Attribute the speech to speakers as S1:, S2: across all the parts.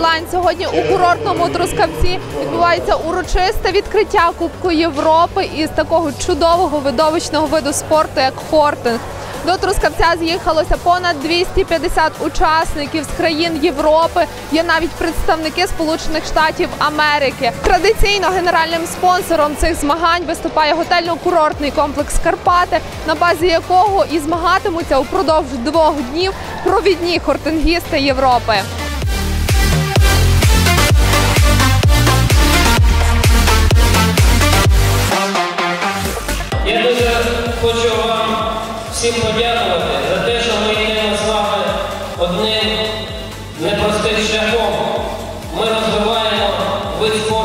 S1: Лань. Сьогодні у курортному Трускавці відбувається урочисте відкриття Кубку Європи із такого чудового видовищного виду спорту, як хортинг. До Трускавця з'їхалося понад 250 учасників з країн Європи. Є навіть представники Сполучених Штатів Америки. Традиційно генеральним спонсором цих змагань виступає готельно-курортний комплекс Карпати, на базі якого і змагатимуться упродовж двох днів провідні хортингісти Європи.
S2: Всім подякувати за те, що ми йдемо з вами одним непростим шляхом. Ми розвиваємо вид спорту.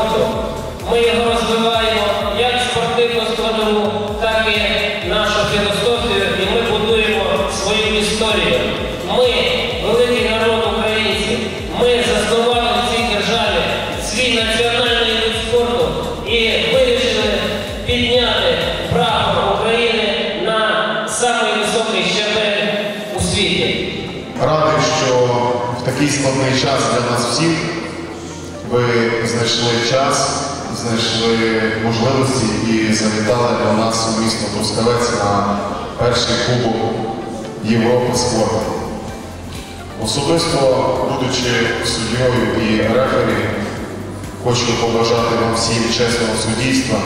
S3: Такий складний час для нас всіх ви знайшли час, знайшли можливості і завітали до нас у місто Трускавець на перший кубок Європи спорту. Особисто, будучи суддєю і рефері, хочу побажати вам всім чесного суддівства.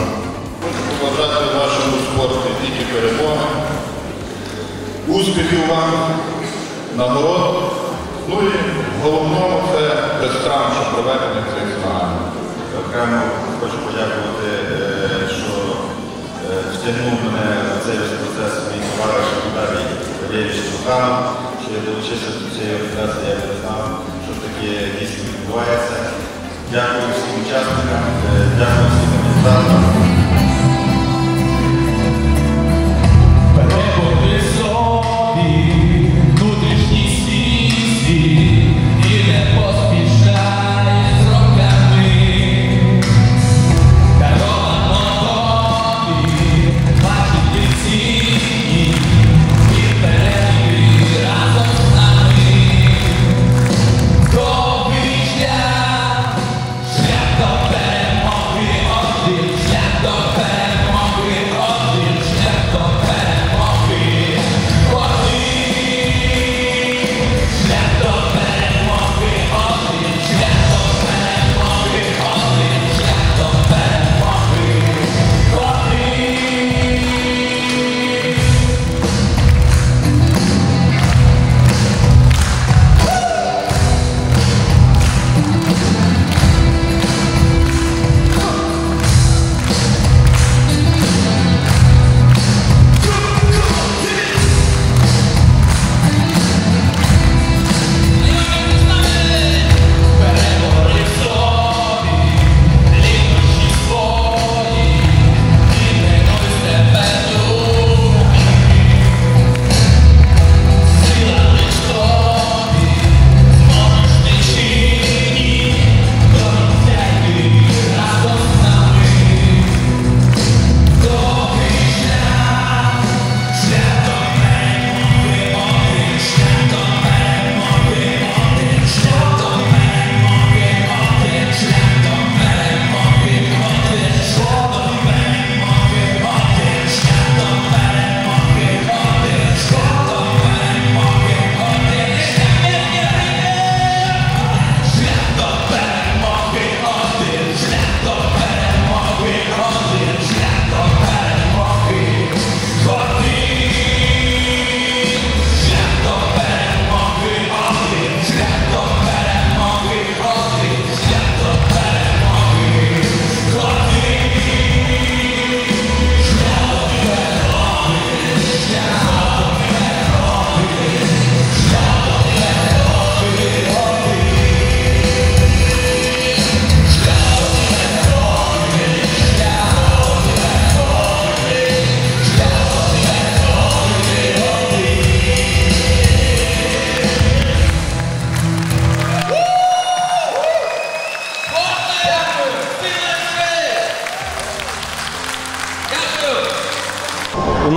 S4: Хочу побажати вашому спорту тільки перемоги, успіхів вам, нагород. Ну і в головному це безстранче проведення цих змагань.
S5: Окремо хочу подякувати, е, що е, втягнув мене на цей процес мій товариш Віталій Валерійович Труханов, що я долучився до цієї організації, я не знав, що таке дійсно відбувається. Дякую всім учасникам, е, дякую всім організаторам.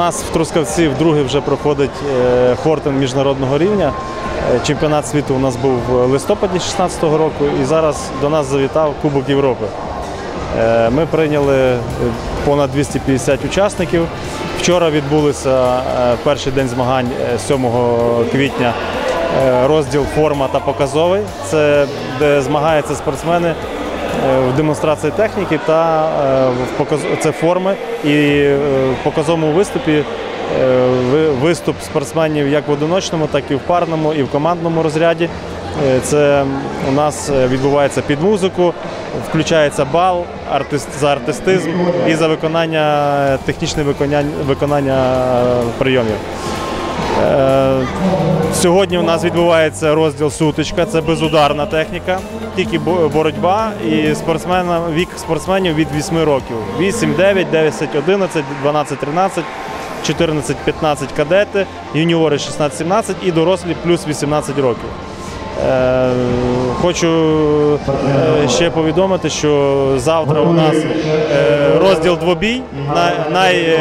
S6: Нас в Трускавці вдруге вже проходить е, хортинг міжнародного рівня. Е, Чемпіонат світу у нас був в листопаді 2016 року і зараз до нас завітав Кубок Європи. Е, Ми прийняли понад 250 учасників. Вчора відбулися перший день змагань е, 7 квітня. Розділ форма та показовий. Це де змагаються спортсмени в демонстрації техніки та е, в це форми. І е, в показовому виступі е, ви- виступ спортсменів як в одиночному, так і в парному, і в командному розряді. Е, Це у нас е, відбувається під музику, включається бал артист, за артистизм і за виконання технічне виконання, виконання е, прийомів. Е, Сьогодні у нас відбувається розділ сутичка, це безударна техніка, тільки боротьба і спортсмена, вік спортсменів від 8 років. 8, 9, 10, 11, 12, 13, 14, 15 кадети, юніори 16, 17 і дорослі плюс 18 років. Е, Хочу е, ще повідомити, що завтра у нас розділ двобій. Най,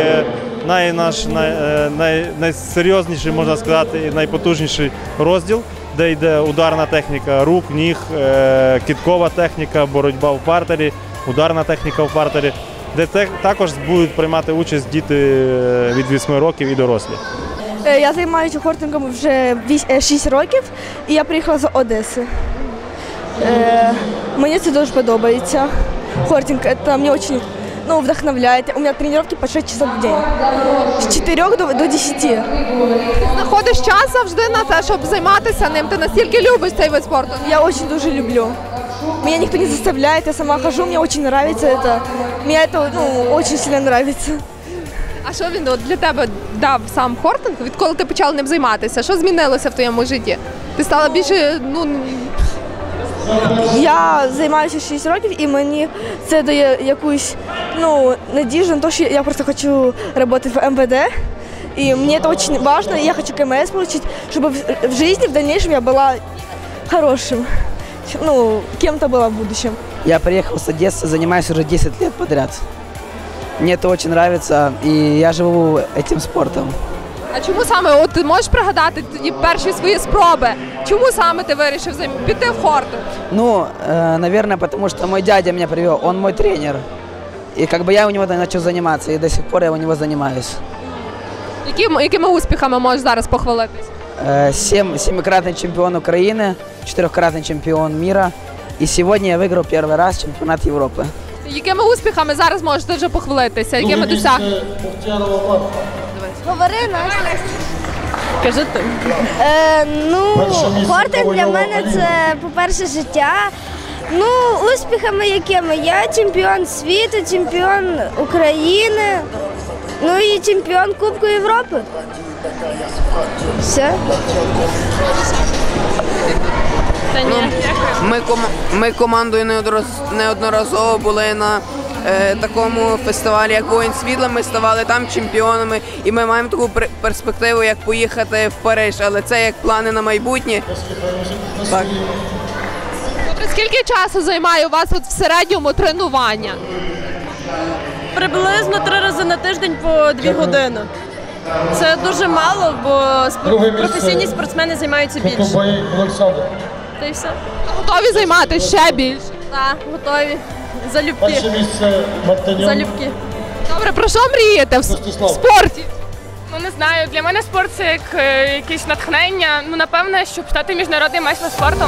S6: най, наш, е, най, найсерйозніший, можна сказати, і найпотужніший розділ, де йде ударна техніка рук, ніг, е, кіткова техніка, боротьба в партері, ударна техніка в партері, де також будуть приймати участь діти е, від 8 років і дорослі.
S7: Я займаюся хортингом вже 6 років і я приїхала з Одеси. Мені це дуже подобається. Хортинг це мені дуже ну, вдохновляє. У мене тренування по 6 часов в день. З 4 до, до 10.
S1: Знаходиш час завжди на те, щоб займатися ним. Ти настільки любиш цей вид спорту.
S7: Я очень дуже люблю. Меня никто не заставляет, я сама хожу, мне очень нравится это. Мне это ну, очень сильно нравится.
S1: А що він от для тебе дав сам хортинг? Відколи ти почала ним займатися? Що змінилося в твоєму житті? Ти стала більше, ну
S7: Я займаюся 6 років і мені це дає якусь ну, надіжду на те, що я просто хочу працювати в МВД. І мені це дуже важливо, і я хочу КМС отримати, щоб в, в житті в дальнейшем я була хорошим. Ну, кем-то была в будущем.
S8: Я приехал с Одессы, занимаюсь уже 10 лет подряд. Мне это очень нравится, и я живу этим спортом.
S1: а чому саме? От ти можеш пригадати тоді перші свої спроби? Чому саме ти вирішив займ- піти в хортинг?
S8: Ну, э, наверное, потому что мой дядя меня привел, он мой тренер. И как бы я у него начал заниматься, и до сих пор я у него занимаюсь.
S1: Яким, якими успіхами можеш зараз похвалитись?
S8: Э, Семь, семикратный чемпион Украины, четырехкратный чемпион мира. И сегодня я выиграл первый раз чемпионат Европы.
S1: Якими успіхами зараз можете вже похвалитися? Якими досягненнями?
S9: Говори Настя.
S1: Кажи ти.
S9: Е, ну, хортинг для мене це, по-перше, життя. Ну, успіхами якими? Я чемпіон світу, чемпіон України, ну і чемпіон Кубку Європи. Все.
S10: Ми, ком... ми командою неодроз- неодноразово були на такому фестивалі, як воїн світла. Ми ставали там чемпіонами, і ми маємо таку пер- перспективу, як поїхати в Париж. Але це як плани на майбутнє. Так.
S1: Скільки часу займає у вас от в середньому тренування?
S11: Приблизно три рази на тиждень по дві години. Це дуже мало, бо спор- професійні спортсмени займаються більше. Та й все.
S1: Готові займатися ще більше?
S11: Так, готові. Залюбки. місце Залюбки.
S1: Добре, про що мрієте в спорті?
S11: Ну не знаю, для мене спорт це як е, якесь натхнення. Ну напевне, щоб стати міжнародним майстром спорту.